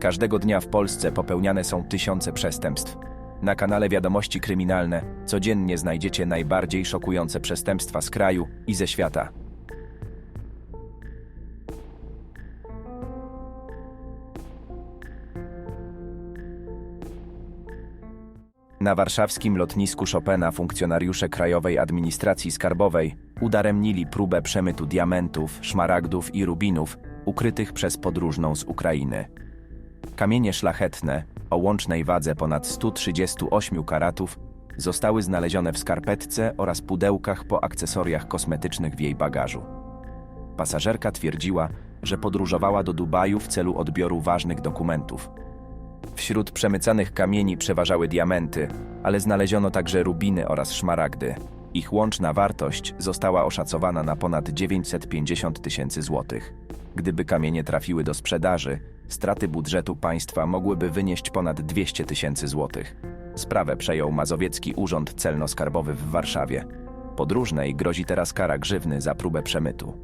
Każdego dnia w Polsce popełniane są tysiące przestępstw. Na kanale Wiadomości Kryminalne codziennie znajdziecie najbardziej szokujące przestępstwa z kraju i ze świata. Na warszawskim lotnisku Chopina funkcjonariusze Krajowej Administracji Skarbowej udaremnili próbę przemytu diamentów, szmaragdów i rubinów ukrytych przez podróżną z Ukrainy. Kamienie szlachetne o łącznej wadze ponad 138 karatów zostały znalezione w skarpetce oraz pudełkach po akcesoriach kosmetycznych w jej bagażu. Pasażerka twierdziła, że podróżowała do Dubaju w celu odbioru ważnych dokumentów. Wśród przemycanych kamieni przeważały diamenty, ale znaleziono także rubiny oraz szmaragdy. Ich łączna wartość została oszacowana na ponad 950 tysięcy złotych. Gdyby kamienie trafiły do sprzedaży, straty budżetu państwa mogłyby wynieść ponad 200 tysięcy złotych. Sprawę przejął Mazowiecki Urząd Celno-Skarbowy w Warszawie. Podróżnej grozi teraz kara grzywny za próbę przemytu.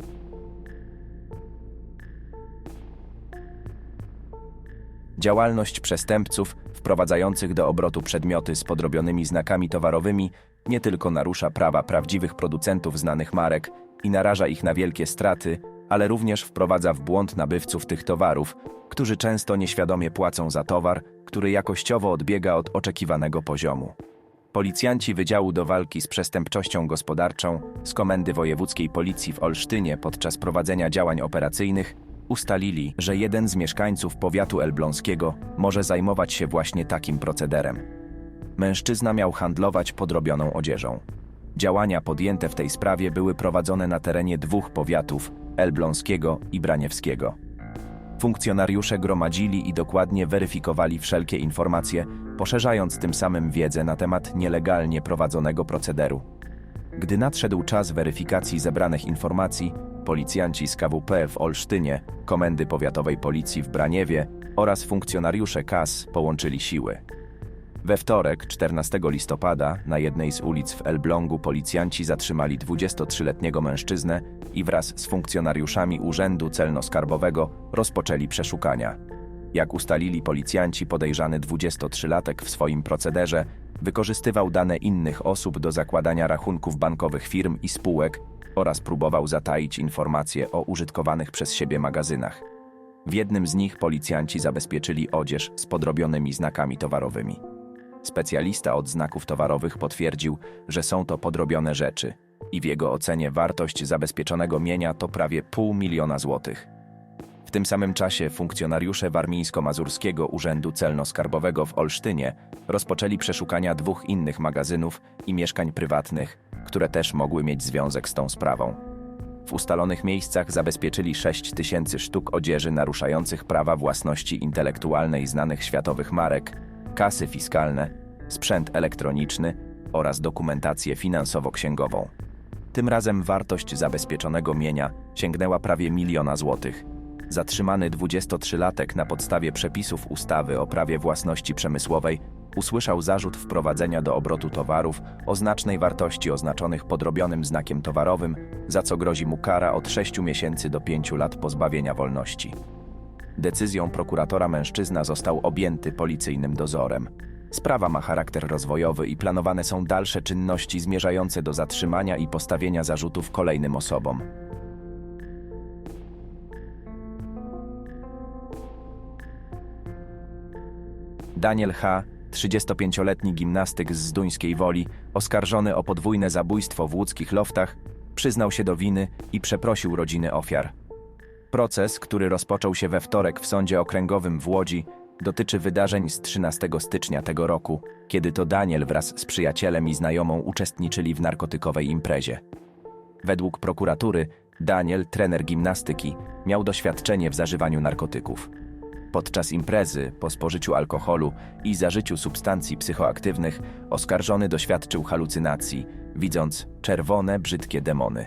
Działalność przestępców wprowadzających do obrotu przedmioty z podrobionymi znakami towarowymi nie tylko narusza prawa prawdziwych producentów znanych marek i naraża ich na wielkie straty, ale również wprowadza w błąd nabywców tych towarów, którzy często nieświadomie płacą za towar, który jakościowo odbiega od oczekiwanego poziomu. Policjanci Wydziału do Walki z Przestępczością Gospodarczą z Komendy Wojewódzkiej Policji w Olsztynie podczas prowadzenia działań operacyjnych ustalili, że jeden z mieszkańców powiatu elbląskiego może zajmować się właśnie takim procederem. Mężczyzna miał handlować podrobioną odzieżą. Działania podjęte w tej sprawie były prowadzone na terenie dwóch powiatów elbląskiego i braniewskiego. Funkcjonariusze gromadzili i dokładnie weryfikowali wszelkie informacje, poszerzając tym samym wiedzę na temat nielegalnie prowadzonego procederu. Gdy nadszedł czas weryfikacji zebranych informacji, policjanci z KWP w Olsztynie, Komendy Powiatowej Policji w Braniewie oraz funkcjonariusze KAS połączyli siły. We wtorek, 14 listopada, na jednej z ulic w Elblągu policjanci zatrzymali 23-letniego mężczyznę i wraz z funkcjonariuszami Urzędu Celno-Skarbowego rozpoczęli przeszukania. Jak ustalili policjanci, podejrzany 23-latek w swoim procederze wykorzystywał dane innych osób do zakładania rachunków bankowych firm i spółek oraz próbował zataić informacje o użytkowanych przez siebie magazynach. W jednym z nich policjanci zabezpieczyli odzież z podrobionymi znakami towarowymi. Specjalista od znaków towarowych potwierdził, że są to podrobione rzeczy i w jego ocenie wartość zabezpieczonego mienia to prawie pół miliona złotych. W tym samym czasie funkcjonariusze Warmińsko-Mazurskiego Urzędu Celno-Skarbowego w Olsztynie rozpoczęli przeszukania dwóch innych magazynów i mieszkań prywatnych, które też mogły mieć związek z tą sprawą. W ustalonych miejscach zabezpieczyli 6 tysięcy sztuk odzieży naruszających prawa własności intelektualnej znanych światowych marek, kasy fiskalne, sprzęt elektroniczny oraz dokumentację finansowo-księgową. Tym razem wartość zabezpieczonego mienia sięgnęła prawie miliona złotych. Zatrzymany 23-latek na podstawie przepisów ustawy o prawie własności przemysłowej usłyszał zarzut wprowadzenia do obrotu towarów o znacznej wartości oznaczonych podrobionym znakiem towarowym, za co grozi mu kara od 6 miesięcy do 5 lat pozbawienia wolności. Decyzją prokuratora mężczyzna został objęty policyjnym dozorem. Sprawa ma charakter rozwojowy i planowane są dalsze czynności zmierzające do zatrzymania i postawienia zarzutów kolejnym osobom. Daniel H., 35-letni gimnastyk z Zduńskiej Woli, oskarżony o podwójne zabójstwo w łódzkich loftach, przyznał się do winy i przeprosił rodziny ofiar. Proces, który rozpoczął się we wtorek w Sądzie Okręgowym w Łodzi, dotyczy wydarzeń z 13 stycznia tego roku, kiedy to Daniel wraz z przyjacielem i znajomą uczestniczyli w narkotykowej imprezie. Według prokuratury, Daniel, trener gimnastyki, miał doświadczenie w zażywaniu narkotyków. Podczas imprezy, po spożyciu alkoholu i zażyciu substancji psychoaktywnych, oskarżony doświadczył halucynacji, widząc czerwone, brzydkie demony.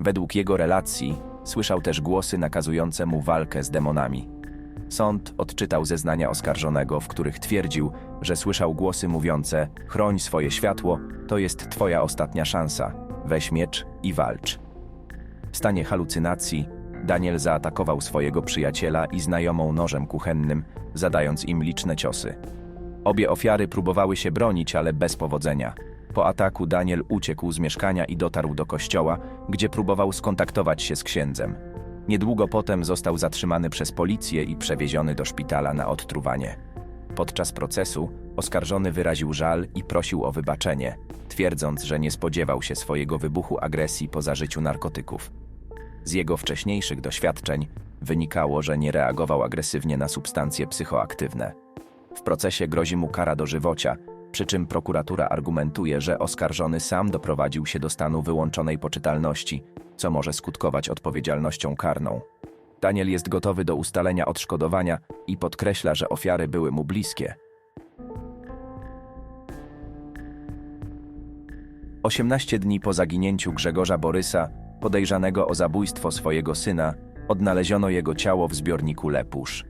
Według jego relacji słyszał też głosy nakazujące mu walkę z demonami. Sąd odczytał zeznania oskarżonego, w których twierdził, że słyszał głosy mówiące: Chroń swoje światło, to jest twoja ostatnia szansa, weź miecz i walcz. W stanie halucynacji Daniel zaatakował swojego przyjaciela i znajomą nożem kuchennym, zadając im liczne ciosy. Obie ofiary próbowały się bronić, ale bez powodzenia. Po ataku Daniel uciekł z mieszkania i dotarł do kościoła, gdzie próbował skontaktować się z księdzem. Niedługo potem został zatrzymany przez policję i przewieziony do szpitala na odtruwanie. Podczas procesu oskarżony wyraził żal i prosił o wybaczenie, twierdząc, że nie spodziewał się swojego wybuchu agresji po zażyciu narkotyków. Z jego wcześniejszych doświadczeń wynikało, że nie reagował agresywnie na substancje psychoaktywne. W procesie grozi mu kara dożywocia, przy czym prokuratura argumentuje, że oskarżony sam doprowadził się do stanu wyłączonej poczytalności, co może skutkować odpowiedzialnością karną. Daniel jest gotowy do ustalenia odszkodowania i podkreśla, że ofiary były mu bliskie. 18 dni po zaginięciu Grzegorza Borysa, podejrzanego o zabójstwo swojego syna, odnaleziono jego ciało w zbiorniku Lepusz.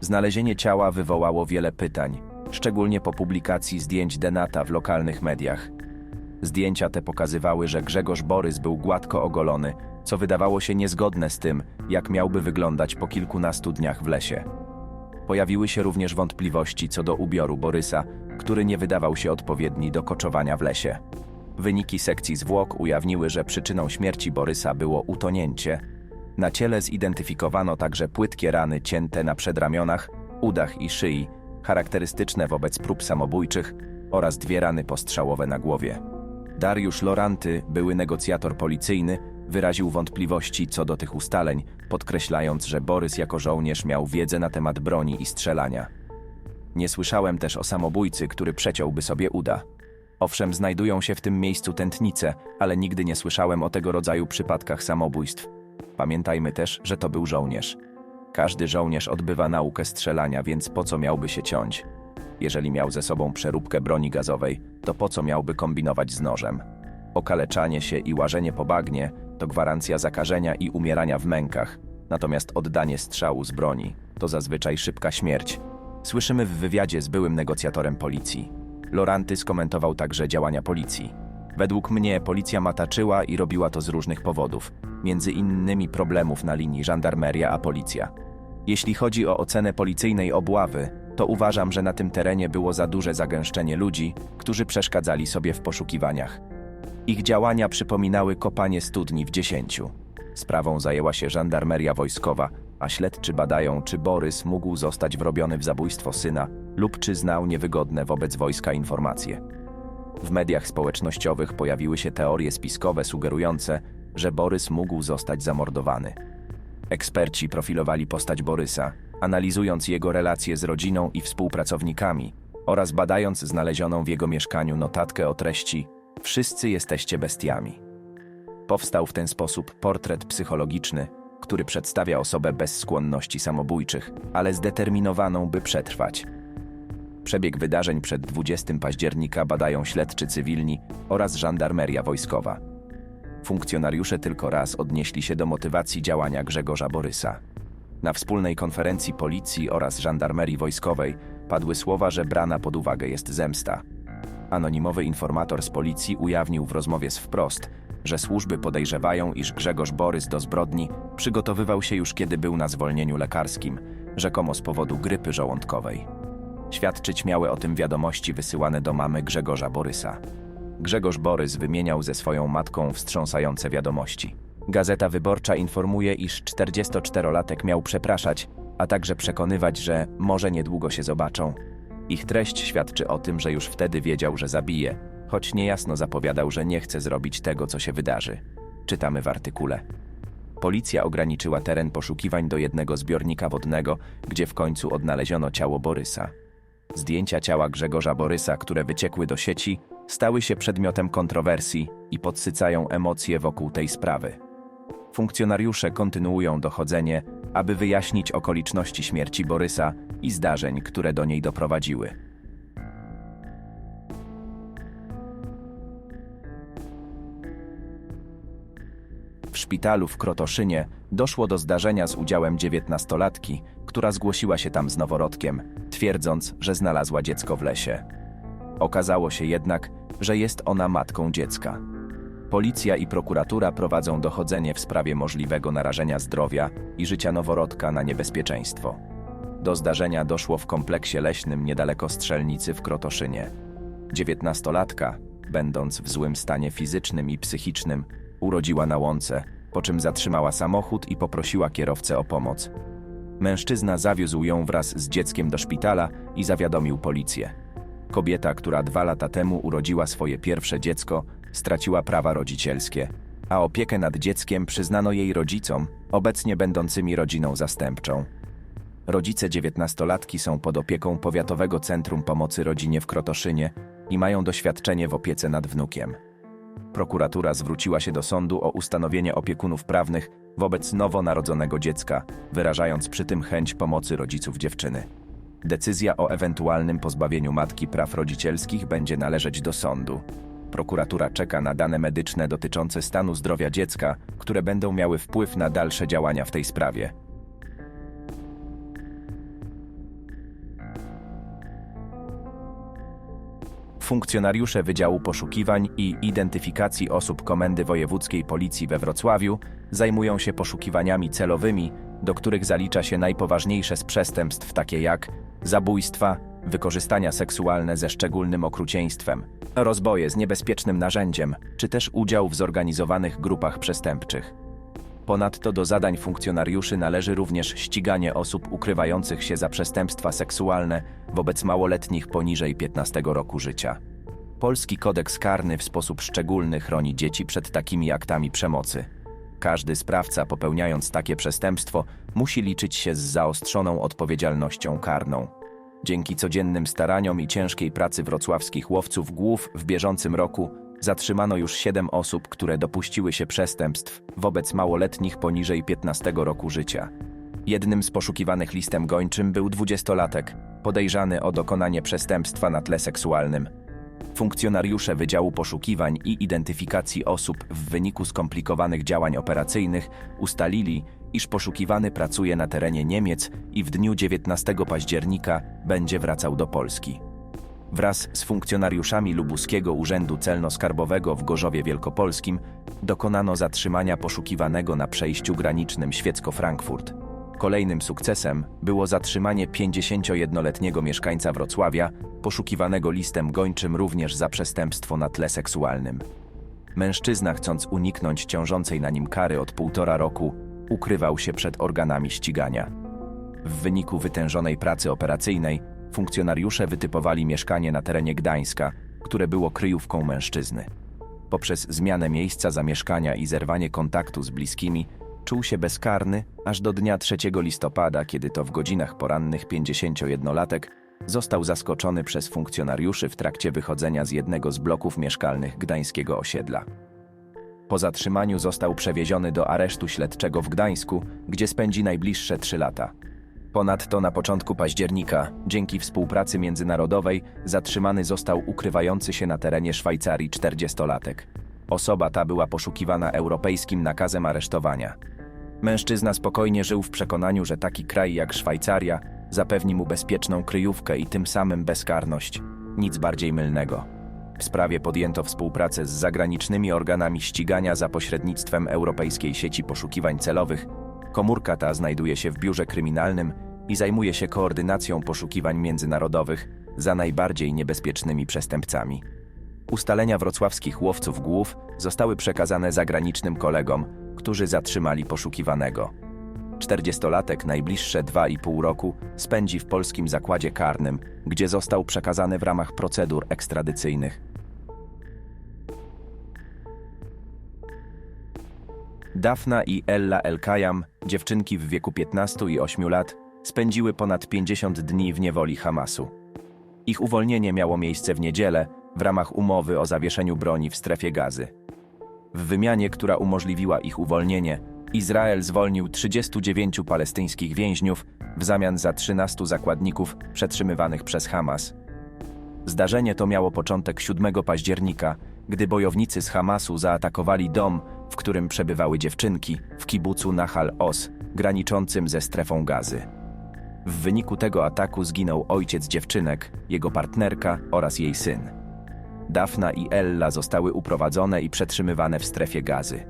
Znalezienie ciała wywołało wiele pytań, szczególnie po publikacji zdjęć Denata w lokalnych mediach. Zdjęcia te pokazywały, że Grzegorz Borys był gładko ogolony, co wydawało się niezgodne z tym, jak miałby wyglądać po kilkunastu dniach w lesie. Pojawiły się również wątpliwości co do ubioru Borysa, który nie wydawał się odpowiedni do koczowania w lesie. Wyniki sekcji zwłok ujawniły, że przyczyną śmierci Borysa było utonięcie. Na ciele zidentyfikowano także płytkie rany cięte na przedramionach, udach i szyi, charakterystyczne wobec prób samobójczych oraz dwie rany postrzałowe na głowie. Dariusz Loranty, były negocjator policyjny, wyraził wątpliwości co do tych ustaleń, podkreślając, że Borys jako żołnierz miał wiedzę na temat broni i strzelania. Nie słyszałem też o samobójcy, który przeciąłby sobie uda. Owszem, znajdują się w tym miejscu tętnice, ale nigdy nie słyszałem o tego rodzaju przypadkach samobójstw. Pamiętajmy też, że to był żołnierz. Każdy żołnierz odbywa naukę strzelania, więc po co miałby się ciąć? Jeżeli miał ze sobą przeróbkę broni gazowej, to po co miałby kombinować z nożem? Okaleczanie się i łażenie po bagnie to gwarancja zakażenia i umierania w mękach, natomiast oddanie strzału z broni to zazwyczaj szybka śmierć. Słyszymy w wywiadzie z byłym negocjatorem policji. Loranty skomentował także działania policji. Według mnie policja mataczyła i robiła to z różnych powodów, między innymi problemów na linii żandarmeria a policja. Jeśli chodzi o ocenę policyjnej obławy, to uważam, że na tym terenie było za duże zagęszczenie ludzi, którzy przeszkadzali sobie w poszukiwaniach. Ich działania przypominały kopanie studni w dziesięciu. Sprawą zajęła się żandarmeria wojskowa, a śledczy badają, czy Borys mógł zostać wrobiony w zabójstwo syna lub czy znał niewygodne wobec wojska informacje. W mediach społecznościowych pojawiły się teorie spiskowe sugerujące, że Borys mógł zostać zamordowany. Eksperci profilowali postać Borysa, analizując jego relacje z rodziną i współpracownikami oraz badając znalezioną w jego mieszkaniu notatkę o treści Wszyscy jesteście bestiami. Powstał w ten sposób portret psychologiczny, który przedstawia osobę bez skłonności samobójczych, ale zdeterminowaną, by przetrwać. Przebieg wydarzeń przed 20 października badają śledczy cywilni oraz żandarmeria wojskowa. Funkcjonariusze tylko raz odnieśli się do motywacji działania Grzegorza Borysa. Na wspólnej konferencji policji oraz żandarmerii wojskowej padły słowa, że brana pod uwagę jest zemsta. Anonimowy informator z policji ujawnił w rozmowie z Wprost, że służby podejrzewają, iż Grzegorz Borys do zbrodni przygotowywał się już kiedy był na zwolnieniu lekarskim, rzekomo z powodu grypy żołądkowej. Świadczyć miały o tym wiadomości wysyłane do mamy Grzegorza Borysa. Grzegorz Borys wymieniał ze swoją matką wstrząsające wiadomości. Gazeta Wyborcza informuje, iż 44-latek miał przepraszać, a także przekonywać, że może niedługo się zobaczą. Ich treść świadczy o tym, że już wtedy wiedział, że zabije, choć niejasno zapowiadał, że nie chce zrobić tego, co się wydarzy. Czytamy w artykule. Policja ograniczyła teren poszukiwań do jednego zbiornika wodnego, gdzie w końcu odnaleziono ciało Borysa. Zdjęcia ciała Grzegorza Borysa, które wyciekły do sieci, stały się przedmiotem kontrowersji i podsycają emocje wokół tej sprawy. Funkcjonariusze kontynuują dochodzenie, aby wyjaśnić okoliczności śmierci Borysa i zdarzeń, które do niej doprowadziły. W szpitalu w Krotoszynie doszło do zdarzenia z udziałem dziewiętnastolatki, która zgłosiła się tam z noworodkiem, twierdząc, że znalazła dziecko w lesie. Okazało się jednak, że jest ona matką dziecka. Policja i prokuratura prowadzą dochodzenie w sprawie możliwego narażenia zdrowia i życia noworodka na niebezpieczeństwo. Do zdarzenia doszło w kompleksie leśnym niedaleko strzelnicy w Krotoszynie. Dziewiętnastolatka, będąc w złym stanie fizycznym i psychicznym, urodziła na łące, po czym zatrzymała samochód i poprosiła kierowcę o pomoc. Mężczyzna zawiózł ją wraz z dzieckiem do szpitala i zawiadomił policję. Kobieta, która dwa lata temu urodziła swoje pierwsze dziecko, straciła prawa rodzicielskie, a opiekę nad dzieckiem przyznano jej rodzicom, obecnie będącymi rodziną zastępczą. Rodzice dziewiętnastolatki są pod opieką Powiatowego Centrum Pomocy Rodzinie w Krotoszynie i mają doświadczenie w opiece nad wnukiem. Prokuratura zwróciła się do sądu o ustanowienie opiekunów prawnych wobec nowonarodzonego dziecka, wyrażając przy tym chęć pomocy rodziców dziewczyny. Decyzja o ewentualnym pozbawieniu matki praw rodzicielskich będzie należeć do sądu. Prokuratura czeka na dane medyczne dotyczące stanu zdrowia dziecka, które będą miały wpływ na dalsze działania w tej sprawie. Funkcjonariusze Wydziału Poszukiwań i Identyfikacji Osób Komendy Wojewódzkiej Policji we Wrocławiu zajmują się poszukiwaniami celowymi, do których zalicza się najpoważniejsze z przestępstw takie jak zabójstwa, wykorzystania seksualne ze szczególnym okrucieństwem, rozboje z niebezpiecznym narzędziem, czy też udział w zorganizowanych grupach przestępczych. Ponadto do zadań funkcjonariuszy należy również ściganie osób ukrywających się za przestępstwa seksualne wobec małoletnich poniżej 15 roku życia. Polski kodeks karny w sposób szczególny chroni dzieci przed takimi aktami przemocy. Każdy sprawca popełniając takie przestępstwo musi liczyć się z zaostrzoną odpowiedzialnością karną. Dzięki codziennym staraniom i ciężkiej pracy wrocławskich łowców głów w bieżącym roku zatrzymano już siedem osób, które dopuściły się przestępstw wobec małoletnich poniżej 15 roku życia. Jednym z poszukiwanych listem gończym był dwudziestolatek, podejrzany o dokonanie przestępstwa na tle seksualnym. Funkcjonariusze Wydziału Poszukiwań i Identyfikacji Osób w wyniku skomplikowanych działań operacyjnych ustalili, iż poszukiwany pracuje na terenie Niemiec i w dniu 19 października będzie wracał do Polski. Wraz z funkcjonariuszami Lubuskiego Urzędu Celno-Skarbowego w Gorzowie Wielkopolskim dokonano zatrzymania poszukiwanego na przejściu granicznym Świecko-Frankfurt. Kolejnym sukcesem było zatrzymanie 51-letniego mieszkańca Wrocławia, poszukiwanego listem gończym również za przestępstwo na tle seksualnym. Mężczyzna, chcąc uniknąć ciążącej na nim kary od półtora roku, ukrywał się przed organami ścigania. W wyniku wytężonej pracy operacyjnej funkcjonariusze wytypowali mieszkanie na terenie Gdańska, które było kryjówką mężczyzny. Poprzez zmianę miejsca zamieszkania i zerwanie kontaktu z bliskimi, czuł się bezkarny aż do dnia 3 listopada, kiedy to w godzinach porannych 51-latek został zaskoczony przez funkcjonariuszy w trakcie wychodzenia z jednego z bloków mieszkalnych gdańskiego osiedla. Po zatrzymaniu został przewieziony do aresztu śledczego w Gdańsku, gdzie spędzi najbliższe trzy lata. Ponadto na początku października, dzięki współpracy międzynarodowej, zatrzymany został ukrywający się na terenie Szwajcarii 40-latek. Osoba ta była poszukiwana europejskim nakazem aresztowania. Mężczyzna spokojnie żył w przekonaniu, że taki kraj jak Szwajcaria zapewni mu bezpieczną kryjówkę i tym samym bezkarność. Nic bardziej mylnego. W sprawie podjęto współpracę z zagranicznymi organami ścigania za pośrednictwem Europejskiej Sieci Poszukiwań Celowych. Komórka ta znajduje się w biurze kryminalnym i zajmuje się koordynacją poszukiwań międzynarodowych za najbardziej niebezpiecznymi przestępcami. Ustalenia wrocławskich łowców głów zostały przekazane zagranicznym kolegom, którzy zatrzymali poszukiwanego. 40-latek najbliższe 2,5 roku spędzi w polskim zakładzie karnym, gdzie został przekazany w ramach procedur ekstradycyjnych. Dafna i Ella Elkayam, dziewczynki w wieku 15 i 8 lat, spędziły ponad 50 dni w niewoli Hamasu. Ich uwolnienie miało miejsce w niedzielę w ramach umowy o zawieszeniu broni w strefie gazy. W wymianie, która umożliwiła ich uwolnienie, Izrael zwolnił 39 palestyńskich więźniów w zamian za 13 zakładników przetrzymywanych przez Hamas. Zdarzenie to miało początek 7 października, gdy bojownicy z Hamasu zaatakowali dom, w którym przebywały dziewczynki, w kibucu Nahal Os, graniczącym ze strefą gazy. W wyniku tego ataku zginął ojciec dziewczynek, jego partnerka oraz jej syn. Dafna i Ella zostały uprowadzone i przetrzymywane w strefie gazy.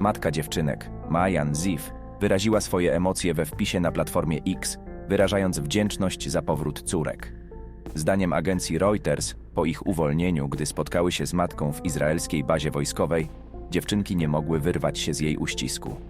Matka dziewczynek, Majan Ziv, wyraziła swoje emocje we wpisie na platformie X, wyrażając wdzięczność za powrót córek. Zdaniem agencji Reuters, po ich uwolnieniu, gdy spotkały się z matką w izraelskiej bazie wojskowej, dziewczynki nie mogły wyrwać się z jej uścisku.